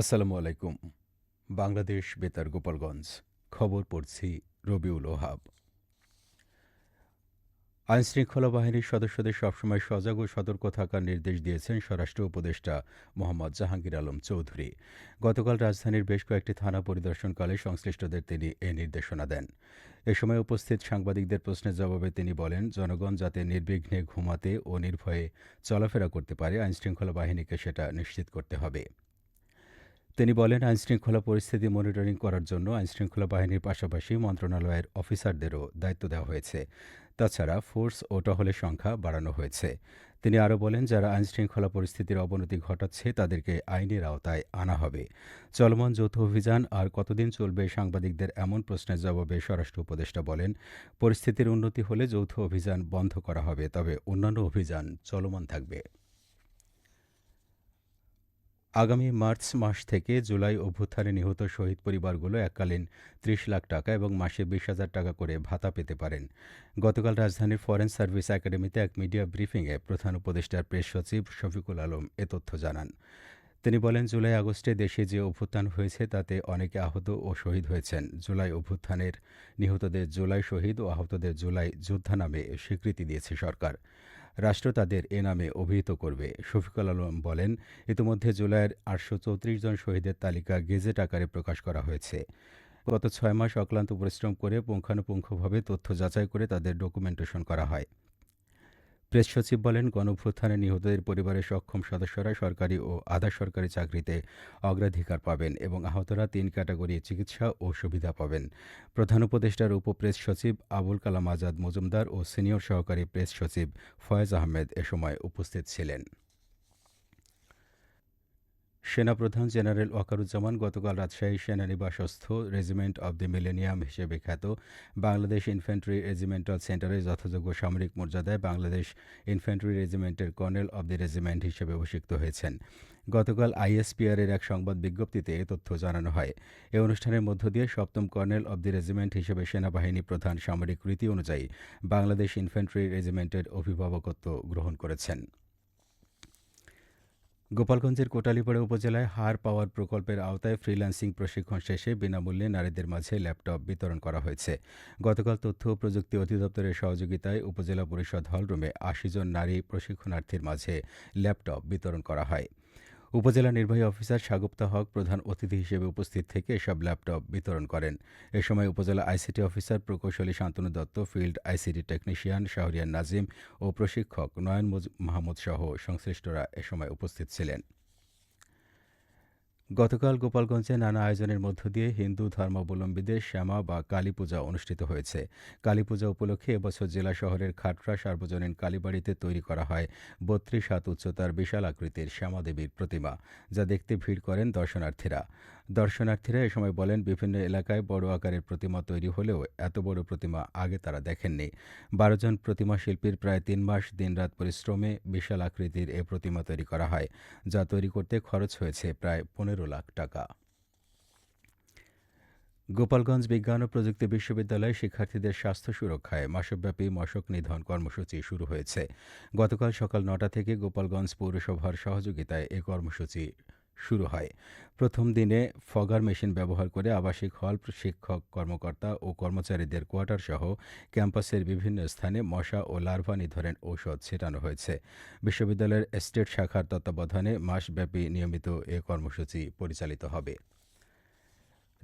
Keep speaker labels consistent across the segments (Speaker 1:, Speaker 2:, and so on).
Speaker 1: আসসালামু আলাইকুম। বাংলাদেশ বেতার গোপালগঞ্জ। খবর পড়ছি রবিউল ওহাব। আইনশৃঙ্খলা বাহিনীর সদস্যদের সবসময় সজাগ ও সতর্ক থাকার নির্দেশ দিয়েছেন স্বরাষ্ট্র উপদেষ্টা মোহাম্মদ জাহাঙ্গীর আলম চৌধুরী। গতকাল রাজধানীর বেশ কয়েকটি থানা পরিদর্শনকালে সংশ্লিষ্টদের তিনি এ নির্দেশনা দেন। এ সময় উপস্থিত সাংবাদিকদের প্রশ্নের জবাবে তিনি বলেন, জনগণ যাতে নির্বিঘ্নে ঘুমাতে ও নির্ভয়ে চলাফেরা করতে পারে, আইনশৃঙ্খলা বাহিনীকে সেটা নিশ্চিত করতে হবে। তিনি বলেন, আইনশৃঙ্খলা পরিস্থিতি মনিটরিং করার জন্য আইনশৃঙ্খলা বাহিনীর পাশাপাশি মন্ত্রণালয়ের অফিসারদেরও দায়িত্ব দেওয়া হয়েছে। তাছাড়া ফোর্স ও টহলের সংখ্যা বাড়ানো হয়েছে। তিনি আরও বলেন, যারা আইনশৃঙ্খলা পরিস্থিতির অবনতি ঘটাচ্ছে, তাদেরকে আইনের আওতায় আনা হবে। চলমান যৌথ অভিযান আর কতদিন চলবে সাংবাদিকদের এমন প্রশ্নের জবাবে স্বরাষ্ট্র উপদেষ্টা বলেন, পরিস্থিতির উন্নতি হলে যৌথ অভিযান বন্ধ করা হবে, তবে অন্যান্য অভিযান চলমান থাকবে। আগামী মার্চ মাস থেকে জুলাই অভ্যুত্থানে নিহত শহীদ পরিবারগুলো এককালীন ত্রিশ লাখ টাকা এবং মাসে বিশ হাজার টাকা করে ভাতা পেতে পারেন। গতকাল রাজধানীর ফরেন সার্ভিস একাডেমিতে এক মিডিয়া ব্রিফিংয়ে প্রধান উপদেষ্টার প্রেস সচিব শফিকুল আলম এ তথ্য জানান। তিনি বলেন, জুলাই আগস্টে দেশে যে অভ্যুত্থান হয়েছে তাতে অনেকে আহত ও শহীদ হয়েছেন। জুলাই অভ্যুত্থানের নিহতদের জুলাই শহীদ ও আহতদের জুলাই যোদ্ধা নামে স্বীকৃতি দিয়েছে সরকার। রাষ্ট্র তাদের এ নামে অভিহিত করবে। শফিকুল আলম বলেন, ইতিমধ্যে জুলাইয়ের আটশো চৌত্রিশ জন শহীদের তালিকা গেজেট আকারে প্রকাশ করা হয়েছে। গত ছয় মাস অক্লান্ত পরিশ্রম করে পুঙ্খানুপুঙ্খভাবে তথ্য যাচাই করে তাদের ডকুমেন্টেশন করা হয়। প্রেস সচিব বলেন, গণভ্যুত্থানে নিহতদের পরিবারের সক্ষম সদস্যরা সরকারি ও আধা সরকারি চাকরিতে অগ্রাধিকার পাবেন এবং আহতরা তিন ক্যাটাগরি চিকিৎসা ও সুবিধা পাবেন। প্রধান উপদেষ্টার উপপ্রেস সচিব আবুল কালাম আজাদ মজুমদার ও সিনিয়র সহকারী প্রেস সচিব ফয়েজ আহমেদ এ সময় উপস্থিত ছিলেন। সেনাপ্রধান জেনারেল ওয়াকারুজ্জামান গতকাল রাজশাহী সেনানিবাসস্থ রেজিমেন্ট অব দি মিলেনিয়াম হিসেবে খ্যাত। বাংলাদেশ ইনফ্যান্ট্রি রেজিমেন্টাল সেন্টারে যথাযোগ্য সামরিক মর্যাদায় বাংলাদেশ ইনফ্যান্ট্রি রেজিমেন্টের কর্নেল অব দি রেজিমেন্ট হিসেবে অভিষিক্ত হয়েছেন। গতকাল আইএসপিআরের এক সংবাদ বিজ্ঞপ্তিতে এ তথ্য জানানো হয়। এ অনুষ্ঠানের মধ্য দিয়ে সপ্তম কর্নেল অব দি রেজিমেন্ট হিসেবে সেনাবাহিনী প্রধান সামরিক রীতি অনুযায়ী বাংলাদেশ ইনফ্যান্ট্রি রেজিমেন্টের অভিভাবকত্ব গ্রহণ করেছেন। গোপালগঞ্জের কোটালীপাড়া উপজেলায় হার পাওয়ার প্রকল্পের আওতায় ফ্রিল্যান্সিং প্রশিক্ষণ শেষে বিনামূল্যে নারীদের মাঝে ল্যাপটপ বিতরণ করা হয়েছে। গতকাল তথ্য ও প্রযুক্তি অধিদপ্তরের সহযোগিতায় উপজেলা পরিষদ হলরুমে আশি জন নারী প্রশিক্ষণার্থীর মাঝে ল্যাপটপ বিতরণ করা হয়। উপজেলা নির্বাহী অফিসার সাগুপ্তা হক প্রধান অতিথি হিসেবে উপস্থিত থেকে এসব ল্যাপটপ বিতরণ করেন। এ সময় উপজেলা আইসিটি অফিসার প্রকৌশলী Shantanu Dutta, field ICT technician Shahriyan Nazim ও প্রশিক্ষক নয়ন মাহমুদ সহ সংশ্লিষ্টরা এ সময় উপস্থিত ছিলেন। গতকাল গোপালগঞ্জে নানা আয়োজনের মধ্য দিয়ে হিন্দু ধর্মাবলম্বীদের শ্যামা বা কালী পূজা অনুষ্ঠিত হয়েছে। কালী পূজা উপলক্ষে এবছর জেলা শহরের খাটরা সার্বজনীন কালীবাড়িতে তৈরি করা হয় বত্রিশ হাত উচ্চতার বিশাল আকৃতির শ্যামা দেবীর প্রতিমা, যা দেখতে ভিড় করেন দর্শনার্থীরা। দর্শনার্থীরা এ সময় বলেন, বিভিন্ন এলাকায় বড় আকারের প্রতিমা তৈরি হলেও এত বড় প্রতিমা আগে তারা দেখেননি। বারো জন প্রতিমা শিল্পীর প্রায় তিন মাস দিনরাত পরিশ্রমে বিশাল আকৃতির এ প্রতিমা তৈরি করা হয়, যা তৈরি করতে খরচ হয়েছে প্রায় পনেরো লাখ টাকা। গোপালগঞ্জ বিজ্ঞান ও প্রযুক্তি বিশ্ববিদ্যালয়ে শিক্ষার্থীদের স্বাস্থ্য সুরক্ষায় মাসব্যাপী মশক নিধন কর্মসূচি শুরু হয়েছে। গতকাল সকাল নটা থেকে গোপালগঞ্জ পৌরসভার সহযোগিতায় এ কর্মসূচি শুরু হয়। প্রথম দিনে ফগার মেশিন ব্যবহার করে আবাসিক হল, শিক্ষক, কর্মকর্তা ও কর্মচারীদের কোয়ার্টার সহ ক্যাম্পাসের বিভিন্ন স্থানে মশা ও লার্ভা নিধনের ঔষধ ছেটানো হয়েছে। বিশ্ববিদ্যালয়ের এস্টেট শাখার তত্ত্বাবধানে মাসব্যাপী নিয়মিত এ কর্মসূচি পরিচালিত হবে।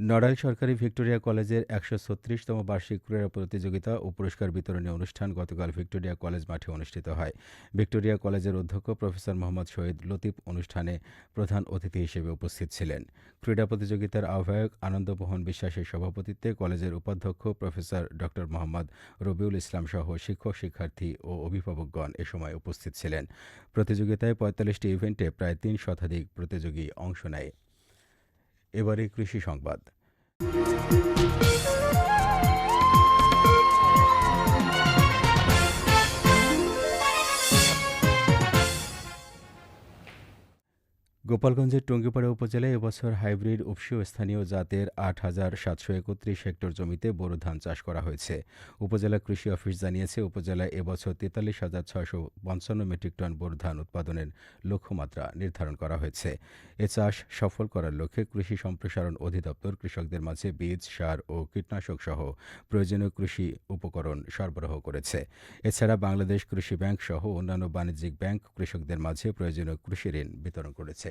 Speaker 1: নড়াইল সরকারি ভিক্টোরিয়া কলেজের একশো ছত্রিশতম বার্ষিক ক্রীড়া প্রতিযোগিতা ও পুরস্কার বিতরণী অনুষ্ঠান গতকাল ভিক্টোরিয়া কলেজ মাঠে অনুষ্ঠিত হয়। ভিক্টোরিয়া কলেজের অধ্যক্ষ প্রফেসর মোহাম্মদ শহীদ লতিফ অনুষ্ঠানে প্রধান অতিথি হিসেবে উপস্থিত ছিলেন। ক্রীড়া প্রতিযোগিতার আহ্বায়ক আনন্দমোহন বিশ্বাসের সভাপতিত্বে কলেজের উপাধ্যক্ষ প্রফেসর ড মোহাম্মদ রবিউল ইসলাম সহ শিক্ষক, শিক্ষার্থী ও অভিভাবকগণ এ সময় উপস্থিত ছিলেন। প্রতিযোগিতায় পঁয়তাল্লিশটি ইভেন্টে প্রায় তিন শতাধিক প্রতিযোগী অংশ নেয়। এবারে কৃষি সংবাদ। গোপালগঞ্জের টঙ্গিপাড়া উপজেলায় এবছর হাইব্রিড উপসীয় স্থানীয় জাতের আট হাজার সাতশো একত্রিশ হেক্টর জমিতে বোরো ধান চাষ করা হয়েছে। উপজেলা কৃষি অফিস জানিয়েছে, উপজেলায় এবছর তেতাল্লিশ হাজার ছয়শো পঞ্চান্ন মেট্রিক টন বোরো ধান উৎপাদনের লক্ষ্যমাত্রা নির্ধারণ করা হয়েছে। এ চাষ সফল করার লক্ষ্যে কৃষি সম্প্রসারণ অধিদপ্তর কৃষকদের মাঝে বীজ, সার ও কীটনাশক সহ প্রয়োজনীয় কৃষি উপকরণ সরবরাহ করেছে। এছাড়া বাংলাদেশ কৃষি ব্যাংক সহ অন্যান্য বাণিজ্যিক ব্যাংক কৃষকদের মাঝে প্রয়োজনীয় কৃষি ঋণ বিতরণ করেছে।